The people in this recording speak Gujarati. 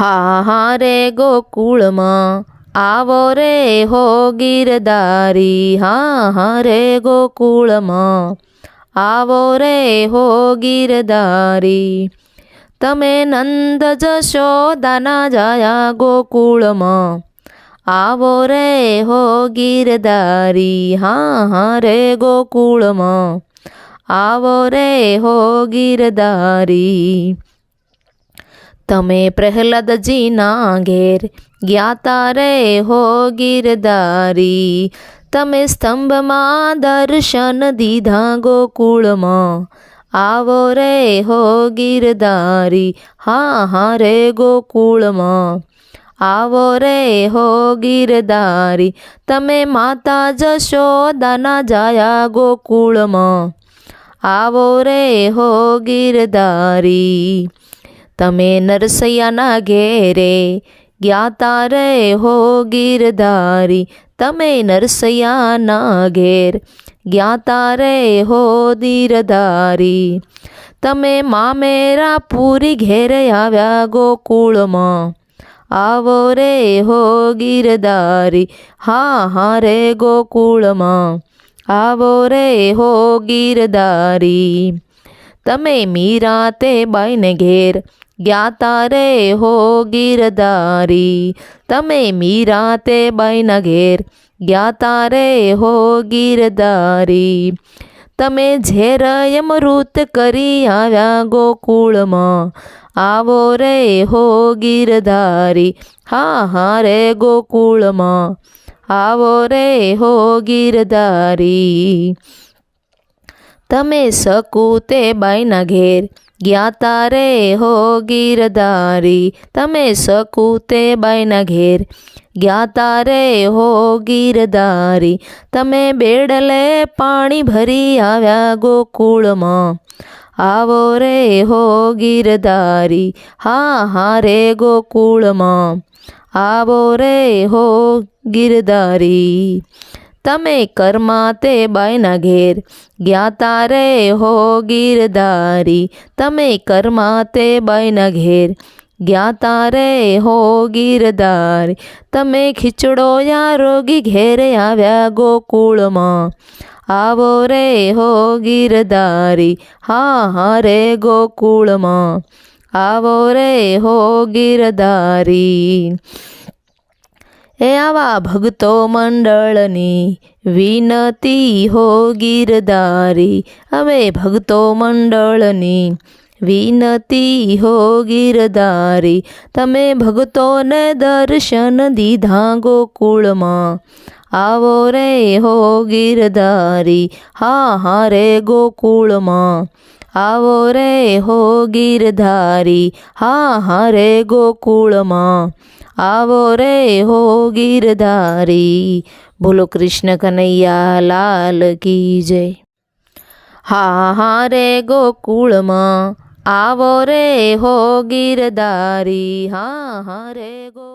હા હા રે ગોકુળમાં આવો રે હો ગીરદારી હા હા રે ગોકુળમાં આવો રે હો ગીરદારી. તમે નંદ જશોદાના જાયા ગોકુળમાં આવો રે હો ગીરદારી હા હા રે ગોકુળમાં આવો રે હો ગીરધારી તમે પ્રહલાદજીના ઘેર જ્ઞાતા રે હો ગીરધારી તમે સ્તંભમાં દર્શન દીધા ગોકુળમાં આવો રે હો ગીરધારી હા હા રે ગોકુળમાં આવો રે હો ગીરધારી તમે માતા જશોદાના જાયા ગોકુળમાં આવો રે હો ગીરધારી તમે નરસૈયાના ઘેરે જ્ઞાતા રે હો ગીરધારી તમે નરસૈયાના ઘેર જ્ઞાતા રે હો ધીરધારી તમે મામેરા પૂરી ઘેરે આવ્યા ગોકુળમાં આવો રે હો ગીરધારી હા હા રે ગોકુળમાં આવો રે હો ગીરધારી તમે મીરા તે બાઈને ઘેર જ્ઞાતા રે હો ગીરધારી તમે મીરા તે બાઈના ઘેર જ્ઞાતા રે હો ગીરધારી તમે ઝેર અમૃત કરી આવ્યા ગોકુળમાં આવો રે હો ગીરધારી હા હા રે ગોકુળમાં આવો રે હો ગીરધારી તમે સકુતે બાઈના ઘેર જ્ઞાતા રે હો ગીરધારી તમે સકુતે બાઈના ઘેર જ્ઞાતા રે હો ગીરધારી તમે બેડલે પાણી ભરી આવ્યા ગોકુળમાં આવો રે હો ગીરધારી હા હા રે ગોકુળમાં આવો રે હો ગીરધારી તમે કર્મા તે બાઈના ઘેર જ્ઞાતા રે હો ગીરધારી તમે કર્મા તે બાઈના ઘેર જ્ઞાતા રે હો ગીરધારી તમે ખીચડો યા રોગી ઘેરે આવ્યા ગોકુળમાં આવો રે હો ગીરધારી હા હા રે ગોકુળમાં આવો રે હો ગીરધારી એ આવા ભક્તો મંડળની વિનતી હો ગીરધારી હવે ભક્તો મંડળની વિનતી હો ગીરધારી તમે ભક્તોને દર્શન દીધા ગોકુળમાં. આવો રે હો ગીરધારી હા હા રે ગોકુળમાં. આવો રે હો ગીરધારી હા હા રે ગોકુળમાં. આવો રે હો ગીરધારી. બોલો કૃષ્ણ કનૈયા, લાલ કી જય. હા હા રે ગોકુળમાં. આવો રે હો ગીરધારી. હા હા રે ગો